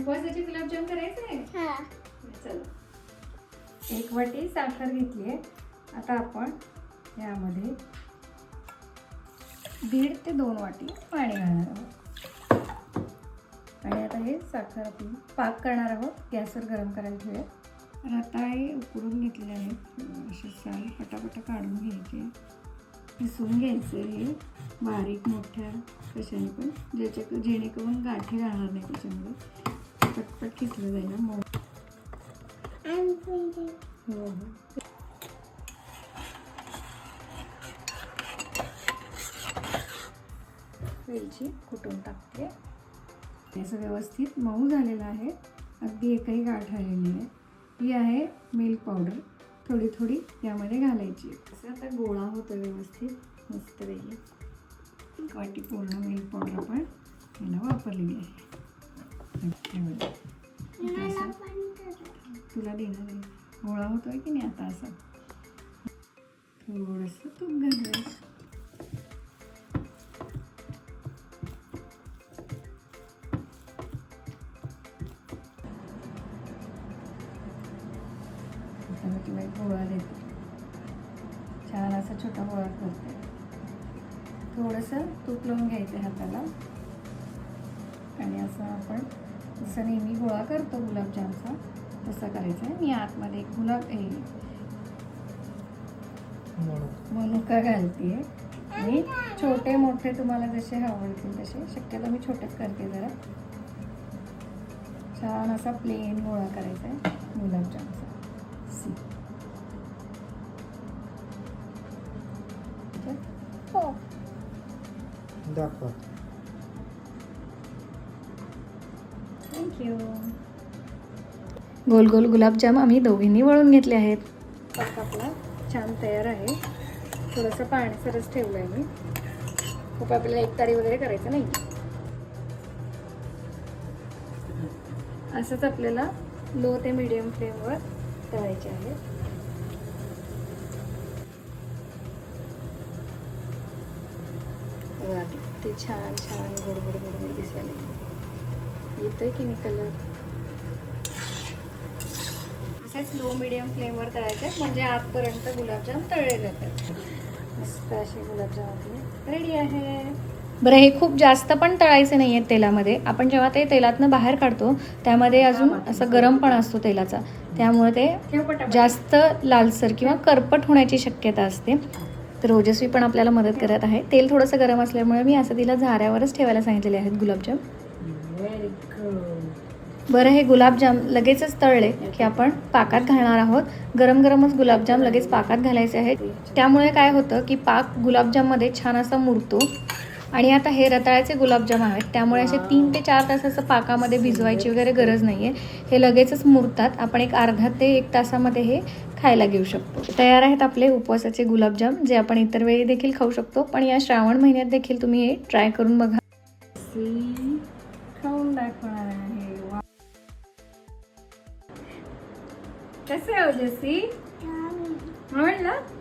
उपवासाचे गुलाबजाम करायचे? आहे हा. चला. एक वाटी साखर घेतली आहे. आता आपण यामध्ये दीड ते दोन वाटी पाणी घालणार आहोत. आणि आता हे साखर आपली पाक करणार आहोत. गॅसवर गरम करायला ठेवूया. तर आता हे उकडून घेतले आहेत. असे साल पटापटा काढून घ्यायचे. पिसून घ्यायचे हे बारीक मोठ्या कशाने पण ज्याच्या जेणेकरून गाठी राहणार नाही त्याच्यामध्ये. पटपट किसलं जाईल ना मऊ हो हो वेलची कुटून टाकते. हे असं व्यवस्थित मऊ झालेलं आहे. अगदी एकही गाठ आलेली आहे ही आहे मिल्क पावडर थोडी थोडी यामध्ये घालायची. असं आता गोळा होतो व्यवस्थित. मस्त वेगळी वाटी पूर्ण मिल्क पावडर पण याला वापरलेली आहे. तुला देणार गोळा होतोय की नाही आता असं? थोडंसं तूप घालायचं मी तुला एक गोळा देते. छान असा छोटा गोळा करते. थोडंसं तूप लावून घ्यायचं हाताला. आणि असं आपण जसं नेहमी गोळा करतो गुलाबजामचा. तसं करायचं आहे. मी आतमध्ये गुलाब हे. मनुका. घालते आणि छोटे मोठे तुम्हाला जसे आवडतील तसे. शक्यतो मी छोटेच करते जरा. छान असा प्लेन गोळा करायचा आहे गुलाबजामचा. सी? हो. दाखवा. थँक्यू गोल गोल गुलाबजाम आम्ही दोघींनी वळून घेतले आहेत. पाक आपला छान तयार आहे. थोडंसं पाणीसरच ठेवलं आहे मी. खूप आपल्याला एक तारी वगैरे करायचं नाही. असंच आपल्याला लो ते मिडियम फ्लेमवर तळायचे आहे. ते छान छान गोडगोड गोडगोड दिसायला येतोय की नाही कलर असेच लो मिडियम फ्लेमवर तळायचे म्हणजे आतपर्यंत गुलाबजाम तळले जातात. मस्त असे गुलाबजाम आपले. रेडी आहे. बरं हे खूप जास्त पण तळायचे नाही आहेत तेलामध्ये. आपण जेव्हा ते तेलातनं बाहेर काढतो त्यामध्ये अजून असं गरम पण असतो तेलाचा. त्यामुळे ते जास्त लालसर किंवा करपट होण्याची शक्यता असते. तर ओजस्वी पण आपल्याला मदत करत आहे. तेल थोडंसं गरम असल्यामुळे मी असं तिला झाऱ्यावरच ठेवायला सांगितलेले आहेत गुलाबजाम. बरं हे गुलाबजाम लगेचच तळले की आपण पाकात घालणार आहोत. गरम गरमच गुलाबजाम लगेच पाकात घालायचे आहेत. त्यामुळे काय होतं की पाक गुलाबजाममध्ये छान असा मुरतो. आणि आता हे रताळ्याचे गुलाबजाम आहेत. त्यामुळे असे तीन ते चार तास असं पाकामध्ये भिजवायची वगैरे गरज नाही आहे हे लगेचच मुरतात. आपण एक अर्धा ते एक तासामध्ये हे खायला घेऊ शकतो. तयार आहेत आपले उपवासाचे गुलाबजाम जे आपण इतर वेळी देखील खाऊ शकतो. पण या श्रावण महिन्यात देखील तुम्ही हे ट्राय करून बघा. खाऊन दाखवणार आहे. वा. कसे आहे ओजस्वी आवडलं?